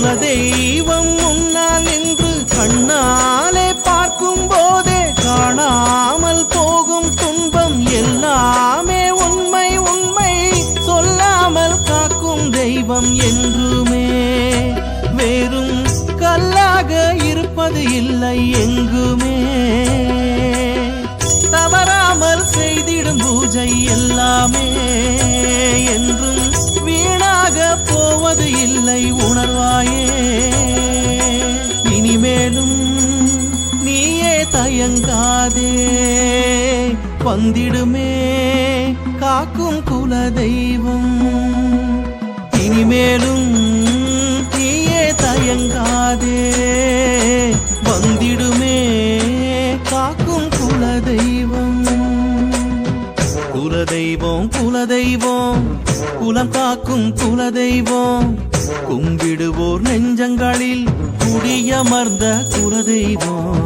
சொன்ன தெய்வம் முன்னால் நின்று கண்ணாலே பார்க்கும் போதே காணாமல் போகும் துன்பம் எல்லாமே உண்மை உண்மை. சொல்லாமல் காக்கும் தெய்வம் என்றுமே. வேறும் கல்லாக இருப்பது இல்லை எங்குமே. தவறாமல் செய்திடும் பூஜை எல்லாமே. வந்திடுமே. காக்கும் குல தெய்வம் இனிமேலும் தீயே தயங்காதே. வந்திடுமே. காக்கும் குல தெய்வம் குலதெய்வம் குலதெய்வம். குலம் காக்கும் குலதெய்வம். கும்பிடுவோர் நெஞ்சங்களில் குடியமர்ந்த குலதெய்வம்.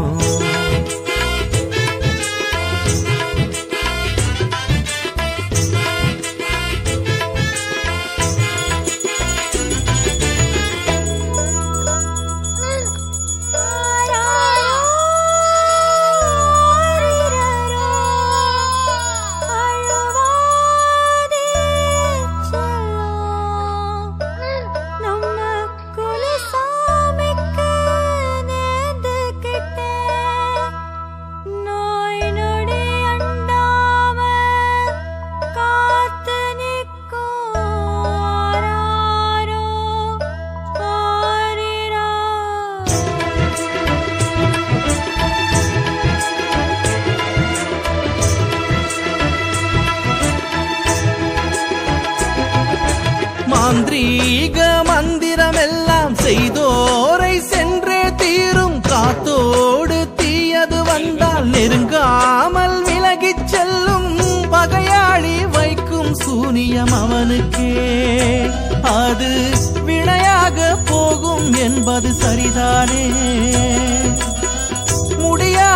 மாந்திரீக மந்திரம் எல்லாம் செய்தோரை சென்றே தீரும். காத்தோடு தீயது வந்தால் நெருங்காமல் விலகிச் செல்லும். பகையாளி வைக்கும் சூனியம் அவனுக்கே. அது வினையாக போகும் என்பது சரிதானே.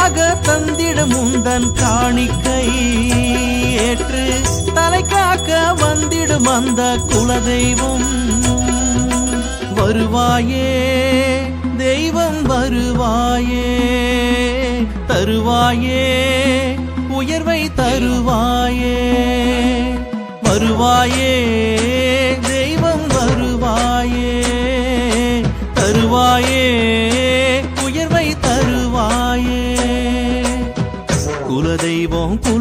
முடியாக தந்திடும் உந்தன் காணிக்கை. ஏற்று தலை காக்க வந்திடும் அந்த குலதெய்வம். வருவாயே தெய்வம் வருவாயே தருவாயே உயர்வை தருவாயே. வருவாயே